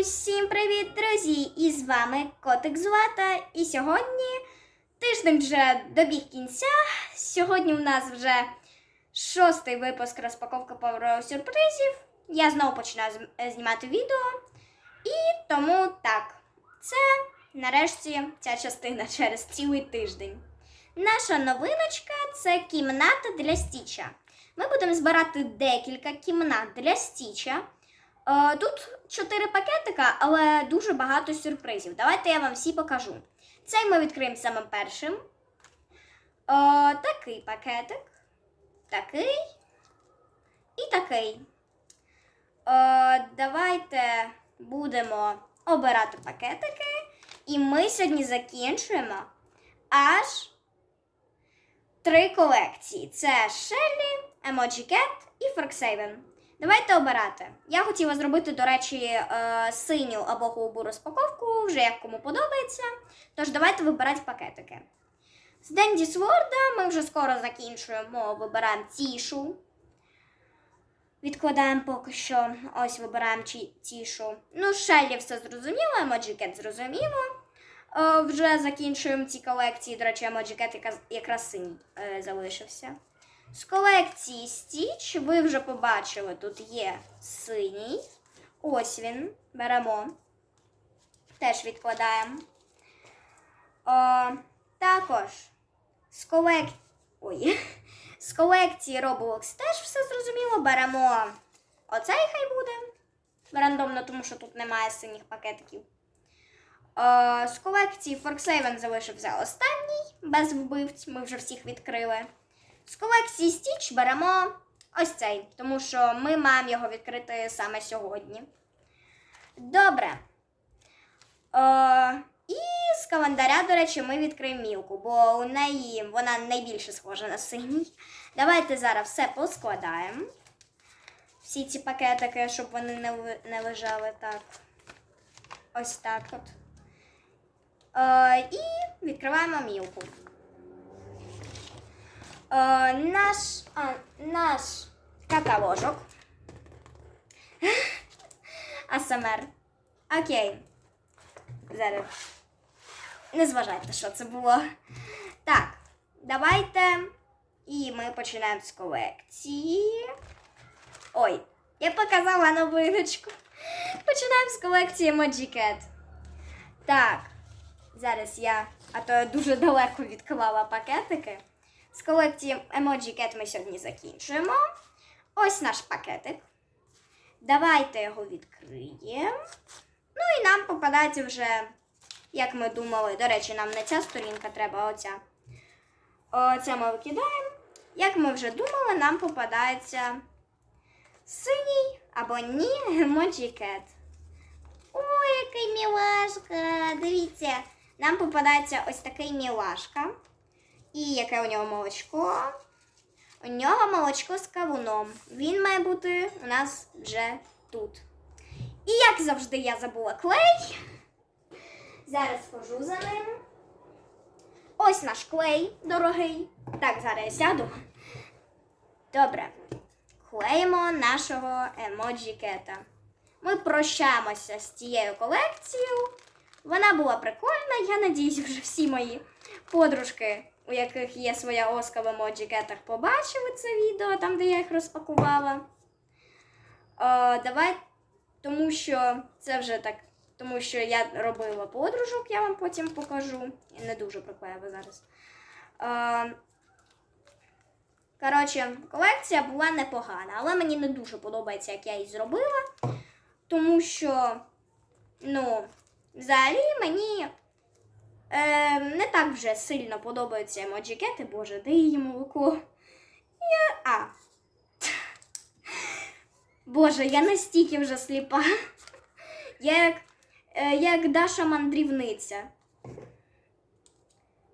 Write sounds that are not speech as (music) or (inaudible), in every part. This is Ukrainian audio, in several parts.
Усім привіт, друзі! І з вами Котик Злата. І сьогодні тиждень вже добіг кінця. Сьогодні у нас вже шостий випуск розпаковка пару сюрпризів. Я знову починаю е, знімати відео. І тому так, це нарешті ця частина (laughs) через цілий тиждень. Наша новиночка це кімната для стіча. Ми будемо збирати декілька кімнат для стіча. Е, Тут чотири пакетика, але дуже багато сюрпризів. Давайте я вам всі покажу. Цей ми відкриємо самим першим. Е, Такий пакетик, такий і такий. Е, Давайте будемо обирати пакетики. І ми сьогодні закінчуємо аж три колекції: це Shelly, Emoji Cat і Форксейвен. Давайте обирати. Я хотіла зробити, до речі, е, синю або голубу розпаковку, вже як кому подобається. Тож давайте вибирати пакетики. З Денді Сворда ми вже скоро закінчуємо, вибираємо тішу. Відкладаємо поки що. Ось вибираємо ті- тішу. Ну, Шеллі все зрозуміло, Cat зрозуміло. Е, вже закінчуємо ці колекції. До речі, якраз, якраз синій е, залишився. З колекції Stitch ви вже побачили, тут є синій. Ось він. Беремо. Теж відкладаємо. О, також з колек... Ой. (laughs) З колекції Roblox теж все зрозуміло. Беремо оцей хай буде. Рандомно, тому що тут немає синіх пакетиків. Е, з колекції Fork7 залишився останній, без вбивць. Ми вже всіх відкрили. З колекції Stitch беремо ось цей, тому що ми маємо його відкрити саме сьогодні. Добре. Е, і з календаря, до речі, ми відкриємо мілку, бо у неї вона найбільше схожа на синій. Давайте зараз все поскладаємо. Всі ці пакетики, щоб вони не, не лежали так. Ось так от. Е, і відкриваємо мілку. Е, наш, а, наш каталожок. (laughs) АСМР. Окей. Зараз. Не зважайте, що це було. Так, давайте. І ми починаємо з колекції. Ой, я показала новиночку. Починаємо з колекції Cat. Так, зараз я, а то я дуже далеко відклала пакетики. З колекції Emoji Cat ми сьогодні закінчуємо. Ось наш пакетик. Давайте його відкриємо. Ну і нам попадається вже, як ми думали, до речі, нам не ця сторінка треба, оця. Оце ми викидаємо. Як ми вже думали, нам попадається синій або ні Emoji Cat. Ой, який мілашка! Дивіться, нам попадається ось такий мілашка. І яке у нього молочко? У нього молочко з кавуном. Він має бути у нас вже тут. І як завжди, я забула клей. Зараз схожу за ним. Ось наш клей дорогий. Так, зараз я сяду. Добре. Клеїмо нашого емоджі кета. Ми прощаємося з цією колекцією. Вона була прикольна. Я надіюсь, вже всі мої подружки, у яких є своя оска в емоджі кетах, побачили це відео, там, де я їх розпакувала. Е, давай, тому що це вже так. Тому що я робила подружок, я вам потім покажу. І не дуже приклеїла зараз. Е, Коротше, колекція була непогана, але мені не дуже подобається, як я її зробила. Тому що, ну, взагалі мені е, не так вже сильно подобаються емоджікети. Боже, де її молоко? Я... А. Боже, я настільки вже сліпа. Я як, е, як Даша мандрівниця.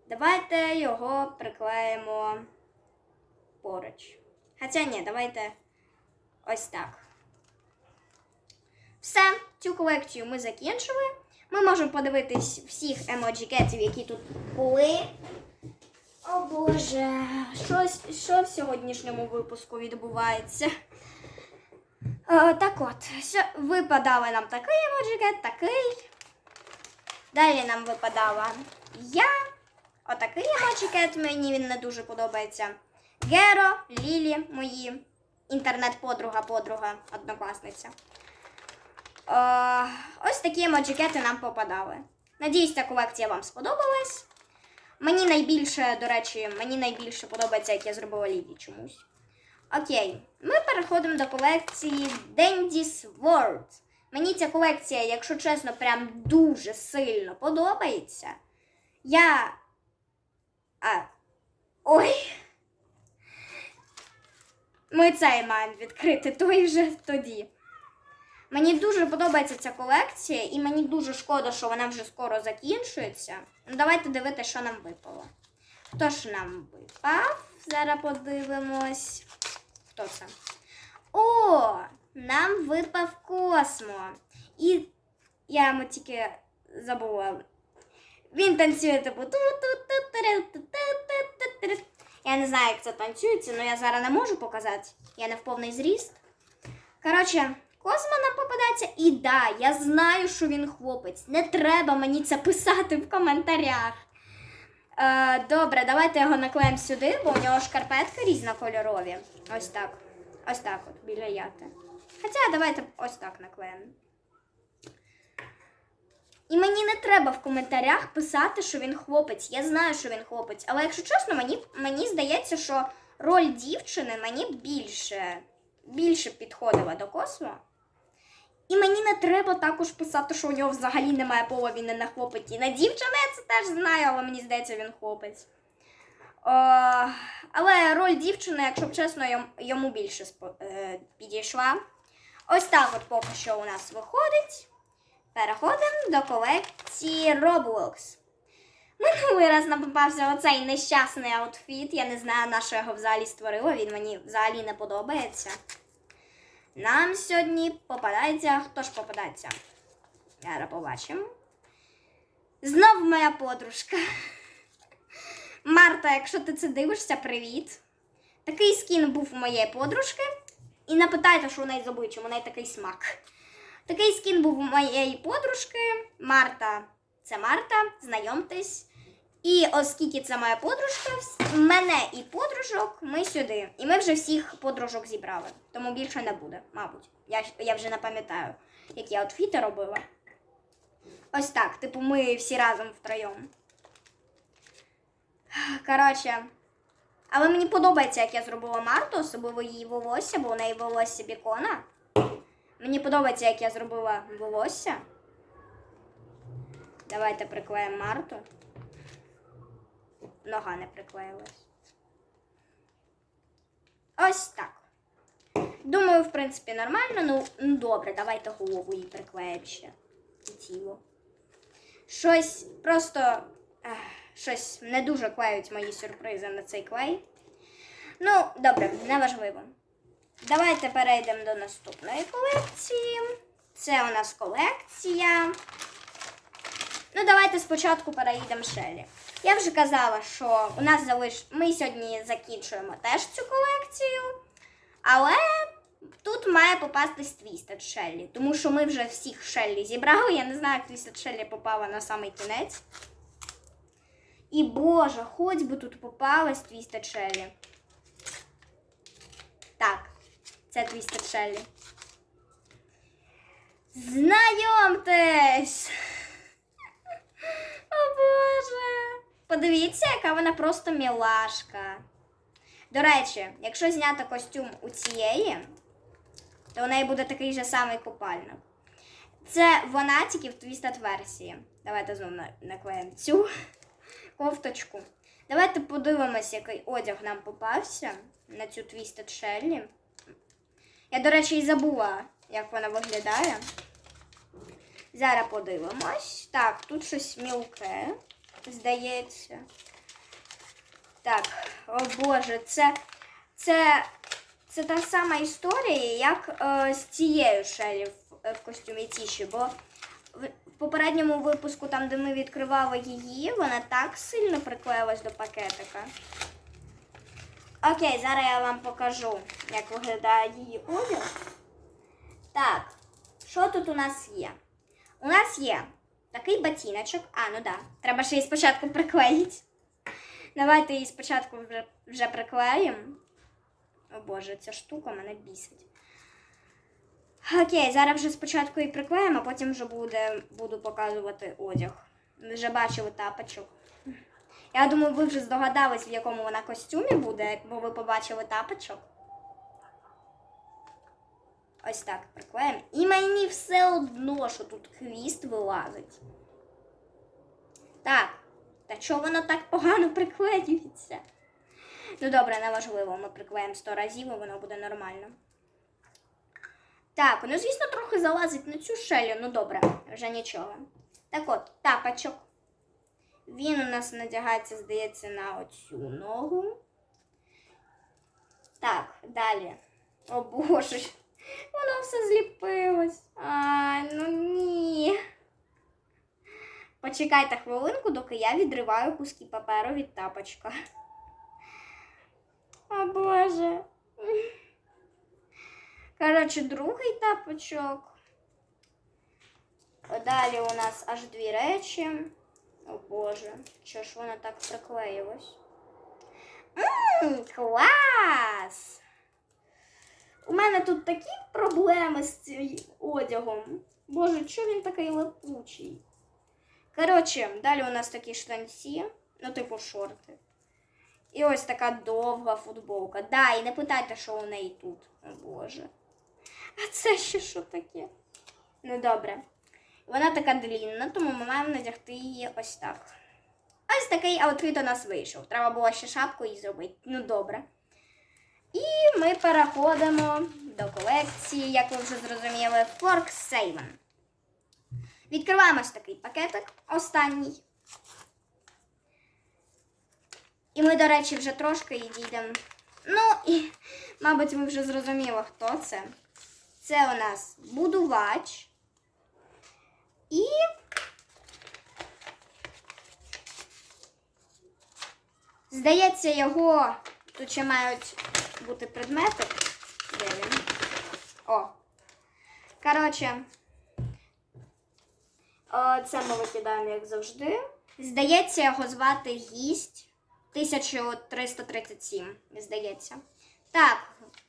Давайте його приклеїмо поруч. Хоча ні, давайте ось так. Все, цю колекцію ми закінчили. Ми можемо подивитись всіх емоджі-кетів, які тут були. О Боже, щось, що в сьогоднішньому випуску відбувається? Е, так от, сьо- випадали нам такий емоджикет, такий. Далі нам випадала я. Отакий емоджикет, мені він не дуже подобається. Геро, Лілі, мої. Інтернет-подруга, подруга, однокласниця. Е, ось такі емоджикети нам попадали. Надіюсь, ця колекція вам сподобалась. Мені найбільше, до речі, мені найбільше подобається, як я зробила Лілі чомусь. Окей, ми переходимо до колекції Dandy's World. Мені ця колекція, якщо чесно, прям дуже сильно подобається. Я. А. Ой. Ми цей маємо відкрити той вже тоді. Мені дуже подобається ця колекція, і мені дуже шкода, що вона вже скоро закінчується. Ну, давайте дивитися, що нам випало. Хто ж нам випав? Зараз подивимось. Хто це? О! Нам випав космо. І я йому тільки забула. Він танцює типу. Я не знаю, як це танцюється, але я зараз не можу показати. Я не в повний зріст. Коротше, Космо нам попадається. І да, я знаю, що він хлопець. Не треба мені це писати в коментарях. Е, добре, давайте його наклеїмо сюди, бо у нього шкарпетки різнокольорові. Ось так. Ось так от, біля яти. Хоча давайте ось так наклеїмо. І мені не треба в коментарях писати, що він хлопець. Я знаю, що він хлопець. Але якщо чесно, мені, мені здається, що роль дівчини мені більше, більше підходила до космо. І мені не треба також писати, що у нього взагалі немає пола, він не на хлопець. І на дівчини я це теж знаю, але мені здається, він хлопець. О, але роль дівчини, якщо б чесно, йому більше е, підійшла. Ось так от поки що у нас виходить. Переходимо до колекції Roblox. Минулий раз нам попався оцей нещасний аутфіт. Я не знаю, на що його взагалі створила. Він мені взагалі не подобається. Нам сьогодні попадається. Хто ж попадається? Зараз побачимо. Знов моя подружка. Марта, якщо ти це дивишся, привіт. Такий скін був у моєї подружки. І не питайте, що у неї з обличчям, у неї такий смак. Такий скін був у моєї подружки. Марта, це Марта, знайомтесь. І оскільки це моя подружка, мене і подружок ми сюди. І ми вже всіх подружок зібрали. Тому більше не буде, мабуть. Я, я вже не пам'ятаю, які аутфіти робила. Ось так, типу, ми всі разом втроєм. Коротше. Але мені подобається, як я зробила Марту, особливо її волосся, бо у неї волосся бікона. Мені подобається, як я зробила волосся. Давайте приклеїмо Марту. Нога не приклеїлась. Ось так. Думаю, в принципі, нормально. Ну, ну добре, давайте голову їй приклеїмо ще. Тіло. Щось просто. ех, щось не дуже клеють мої сюрпризи на цей клей. Ну, добре, неважливо. Давайте перейдемо до наступної колекції. Це у нас колекція. Ну, давайте спочатку переїдемо Шелі. Я вже казала, що у нас залиш... ми сьогодні закінчуємо теж цю колекцію. Але тут має попастись Твістед Шеллі, тому що ми вже всіх Шеллі зібрали. Я не знаю, як Твістед Шеллі попала на самий кінець. І Боже, хоч би тут попалась Твістед Шеллі. Так, це Твістед Шеллі. Знайомтесь! (laughs) О Боже! Подивіться, яка вона просто мілашка. До речі, якщо зняти костюм у цієї, то у неї буде такий же самий купальник. Це вона тільки в твістед версії. Давайте знову на- наклеїмо цю кофточку. Давайте подивимось, який одяг нам попався на цю твістед Шеллі. Я, до речі, і забула, як вона виглядає. Зараз подивимось. Так, тут щось мілке, здається. Так, о Боже, це, це, це та сама історія, як е, з цією Шелі в, е, в костюмі Тіші, бо в, в попередньому випуску, там, де ми відкривали її, вона так сильно приклеїлась до пакетика. Окей, зараз я вам покажу, як виглядає її одяг. Так, що тут у нас є? У нас є такий ботиночок. А, ну да. Треба ще її спочатку приклеїти. Давайте її спочатку вже, вже приклеїмо. О Боже, ця штука мене бісить. Окей, зараз вже спочатку її приклеїмо, а потім вже буде, буду показувати одяг. Ви вже бачили тапочок. Я думаю, ви вже здогадались, в якому вона костюмі буде, бо ви побачили тапочок. Ось так приклеїмо. І мені все одно, що тут хвіст вилазить. Так. Та чого воно так погано приклеюється? Ну добре, неважливо, ми приклеїмо 100 разів, і воно буде нормально. Так, ну звісно, трохи залазить на цю шелю, ну добре, вже нічого. Так от, тапочок. Він у нас надягається, здається, на оцю ногу. Так, далі. О боже, воно все зліпилось. А, ну ні. Почекайте хвилинку, доки я відриваю куски паперу від тапочка. О боже. Коротше, другий тапочок. Далі у нас аж дві речі. О боже, що ж воно так приклеїлось? Ммм, клас! У мене тут такі проблеми з цим одягом. Боже, чого він такий липучий? Коротше, далі у нас такі штанці, ну, типу шорти. І ось така довга футболка. Да, і не питайте, що у неї тут. О Боже. А це ще що таке? Ну добре. Вона така длінна, тому ми маємо надягти її ось так. Ось такий аутфіт у нас вийшов. Треба було ще шапку їй зробити. Ну добре. І ми переходимо до колекції, як ви вже зрозуміли, Fork Saving. Відкриваємо ось такий пакетик, останній. І ми, до речі, вже трошки і дійдемо. Ну, і, мабуть, ви вже зрозуміли, хто це. Це у нас будувач. І. Здається, його тут ще мають бути предмети. Де він? О. Коротше. О, це ми викидаємо, як завжди. Здається, його звати гість 1337, здається. Так,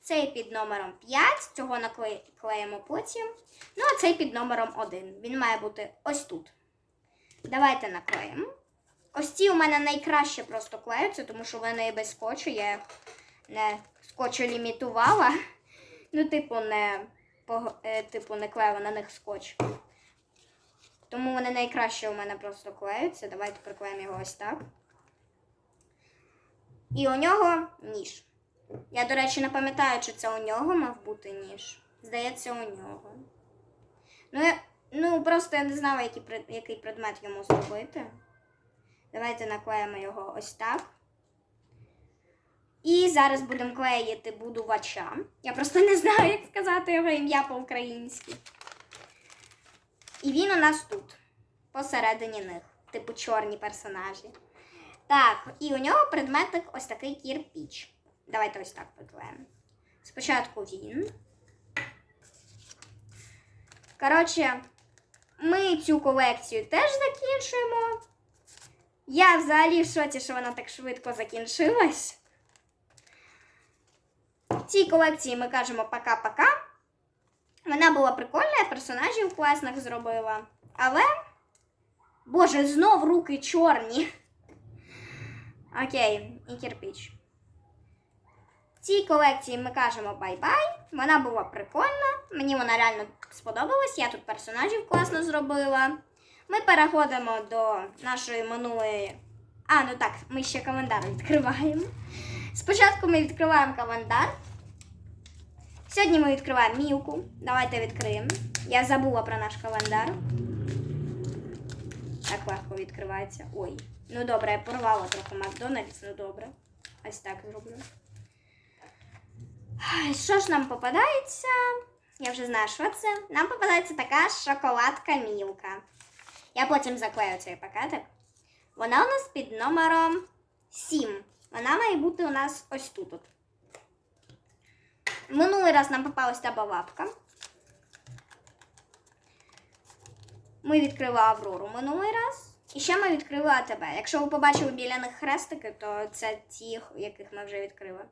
цей під номером 5, цього наклеїмо потім. Ну, а цей під номером 1. Він має бути ось тут. Давайте наклеїмо. Ось ці у мене найкраще просто клеються, тому що вони без скотчу. Я не скотчу лімітувала. Ну, типу, не, е, типу, не клею на них скотч. Тому вони найкраще у мене просто клеються. Давайте приклеїмо його ось так. І у нього ніж. Я, до речі, не пам'ятаю, чи це у нього мав бути ніж. Здається, у нього. Ну, я, ну просто я не знала, який, який предмет йому зробити. Давайте наклеїмо його ось так. І зараз будемо клеїти будувача. Я просто не знаю, як сказати його ім'я по-українськи. І він у нас тут, посередині них, типу чорні персонажі. Так, і у нього предметик ось такий кірпіч. Давайте ось так приклеїмо. Спочатку він. Коротше, ми цю колекцію теж закінчуємо. Я взагалі в шоці, що вона так швидко закінчилась. Цій колекції ми кажемо пока-пока. Вона була прикольна, персонажів класних зробила. Але. Боже, знов руки чорні. Окей, і кирпіч. В цій колекції ми кажемо бай-бай. Вона була прикольна. Мені вона реально сподобалась. Я тут персонажів класно зробила. Ми переходимо до нашої минулої. А, ну так, ми ще календар відкриваємо. Спочатку ми відкриваємо календар. Сьогодні ми відкриваємо мілку. Давайте відкриємо. Я забула про наш календар. Так легко відкривається. Ой. Ну добре, я порвала трохи Макдональдс, ну добре. Ось так зроблю. Що ж нам попадається? Я вже знаю, що це. Нам попадається така шоколадка мілка. Я потім заклею цей пакетик. Вона у нас під номером 7. Вона має бути у нас ось тут. от. Минулий раз нам попалась та бабабка. Ми відкрили Аврору минулий раз. І ще ми відкрили АТБ. Якщо ви побачили біля них хрестики, то це ті, яких ми вже відкрили.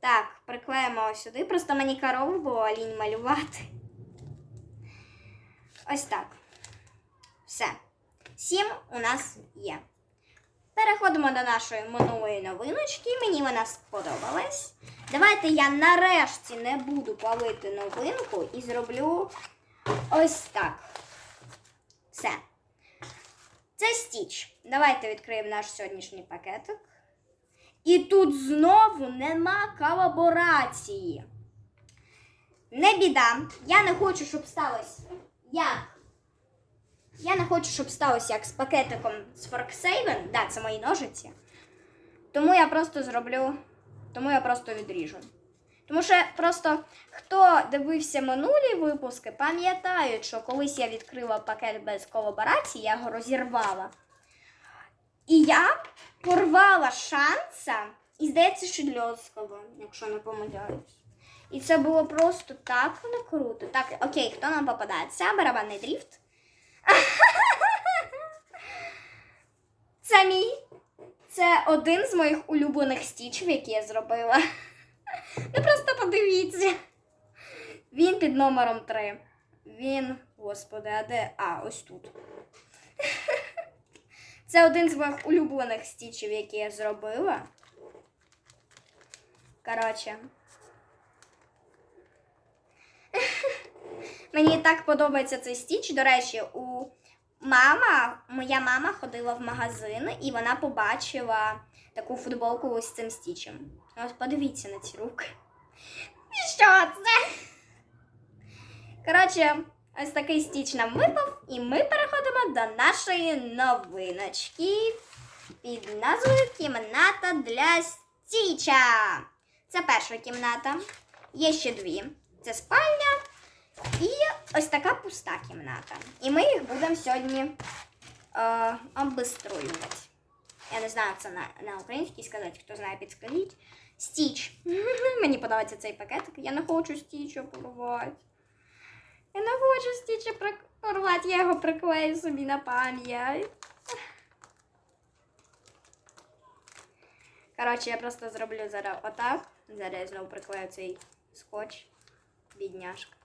Так, приклеїмо ось сюди. Просто мені корову було лінь малювати. Ось так. Все. Сім у нас є. Переходимо до нашої минулої новиночки. Мені вона сподобалась. Давайте я нарешті не буду палити новинку і зроблю ось так. Все. Це стіч. Давайте відкриємо наш сьогоднішній пакетик. І тут знову нема колаборації. Не біда. Я не хочу, щоб сталося як. Я не хочу, щоб сталося як з пакетиком з Forksaving. Да, це мої ножиці. Тому я просто зроблю. Тому я просто відріжу. Тому що просто хто дивився минулі випуски, пам'ятають, що колись я відкрила пакет без колаборації, я його розірвала. І я порвала шанса, і здається, що Льоцького, якщо не помиляюсь. І це було просто так не круто. Так, окей, хто нам попадається? Барабанний дріфт. (laughs) Це мій. Це один з моїх улюблених стічів, які я зробила. (laughs) Ну просто подивіться. Він під номером 3. Він, господи, а де? А, ось тут. (laughs) Це один з моїх улюблених стічів, які я зробила. Коротше. Мені так подобається цей стіч. До речі, у мама, моя мама ходила в магазин і вона побачила таку футболку ось з цим стічем. Ось подивіться на ці руки. Що це? Коротше, ось такий стіч нам випав, і ми переходимо до нашої новиночки під назвою Кімната для стіча. Це перша кімната. Є ще дві. Це спальня і ось така пуста кімната. І ми їх будемо сьогодні е, обустроювати. Я не знаю, це на, на українській сказати, хто знає, підскажіть. Стіч. (laughs) Мені подобається цей пакетик. Я не хочу стіча порвати. Я не хочу прик- порвати, я його приклею собі на пам'ять. Коротше, я просто зроблю зараз отак. Зараз я знову приклею цей скотч. Бідняшка.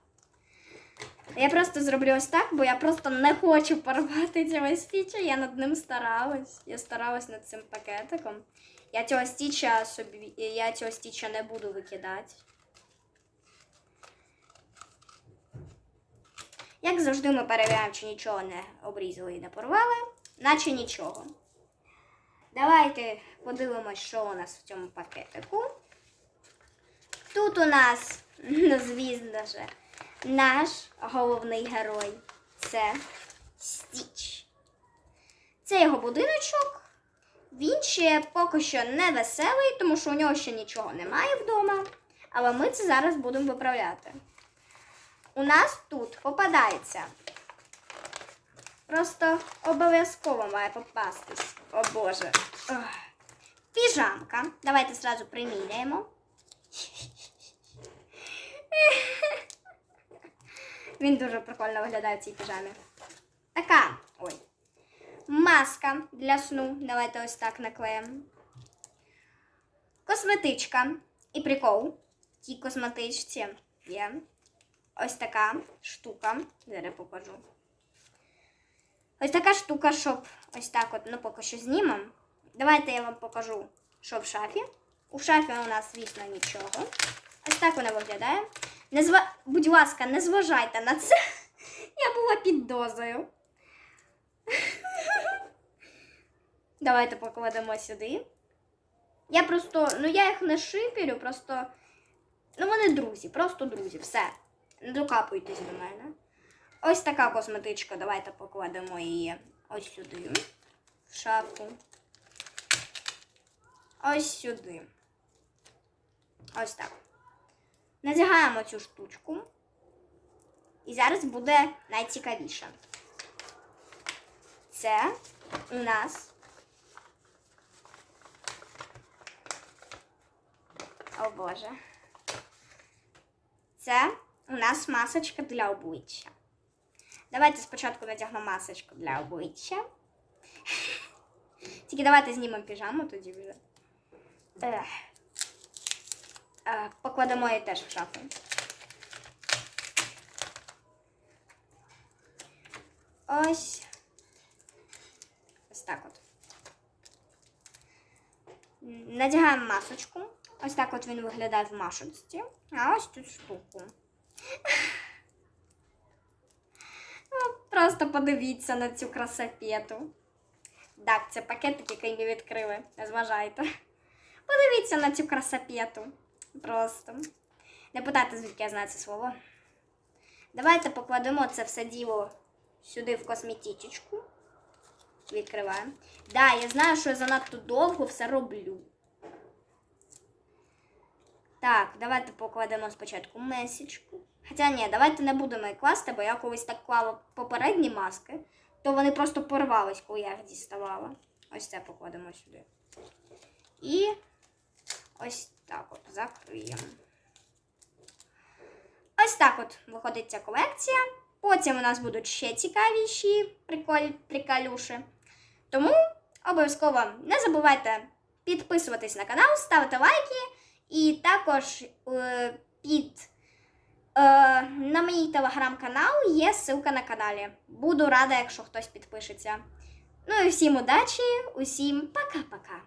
Я просто зроблю ось так, бо я просто не хочу порвати цього стіча. Я над ним старалась. Я старалась над цим пакетиком. Я цього стіча собі. Я цього стіча не буду викидати. Як завжди, ми перевіряємо, чи нічого не обрізали і не порвали, наче нічого. Давайте подивимось, що у нас в цьому пакетику. Тут у нас, ну, (laughs) звісно ж, наш головний герой це Стіч. Це його будиночок. Він ще поки що не веселий, тому що у нього ще нічого немає вдома. Але ми це зараз будемо виправляти. У нас тут попадається. Просто обов'язково має попастись. О Боже. Ох. Піжамка. Давайте зразу приміряємо. (laughs) Він дуже прикольно виглядає в цій піжамі. Така. Ой. Маска для сну. Давайте ось так наклеїмо. Косметичка. І прикол. В цій косметичці є ось така штука. Зараз покажу. Ось така штука, щоб ось так от, ну поки що знімемо. Давайте я вам покажу, що в шафі. У шафі у нас, звісно, нічого. Ось так вона виглядає. Не зва... Будь ласка, не зважайте на це. Я була під дозою. Давайте покладемо сюди. Я просто, ну я їх не шиперю, просто. Ну, вони друзі, просто друзі, все. Не докапуйтесь до мене. Ось така косметичка. Давайте покладемо її ось сюди, в шафу. Ось сюди. Ось так. Надягаємо цю штучку. І зараз буде найцікавіше. Це у нас. О Боже. Це у нас масочка для обличчя. Давайте спочатку надягнемо масочку для обличчя. Тільки давайте знімемо піжаму тоді вже. Ех. Покладемо її теж в шафу. Ось. Ось так от. Надягаємо масочку. Ось так от він виглядає в масочці. А ось тут штуку. Ну, Просто подивіться на цю красопету. Так, це пакетик, який ми відкрили. Не зважайте. Подивіться на цю красопету. Просто. Не питайте, звідки я знаю це слово. Давайте покладемо це все діло сюди в косметичку. Відкриваємо. Да, я знаю, що я занадто довго все роблю. Так, давайте покладемо спочатку месічку. Хоча ні, давайте не будемо її класти, бо я колись так клала попередні маски, то вони просто порвались, коли я їх діставала. Ось це покладемо сюди. І ось так от закриємо. Ось так от виходить ця колекція. Потім у нас будуть ще цікавіші приколь, приколюші. Тому обов'язково не забувайте підписуватись на канал, ставити лайки. І також е, під е, на мій телеграм-канал є ссылка на каналі. Буду рада, якщо хтось підпишеться. Ну і всім удачі, усім пока-пока.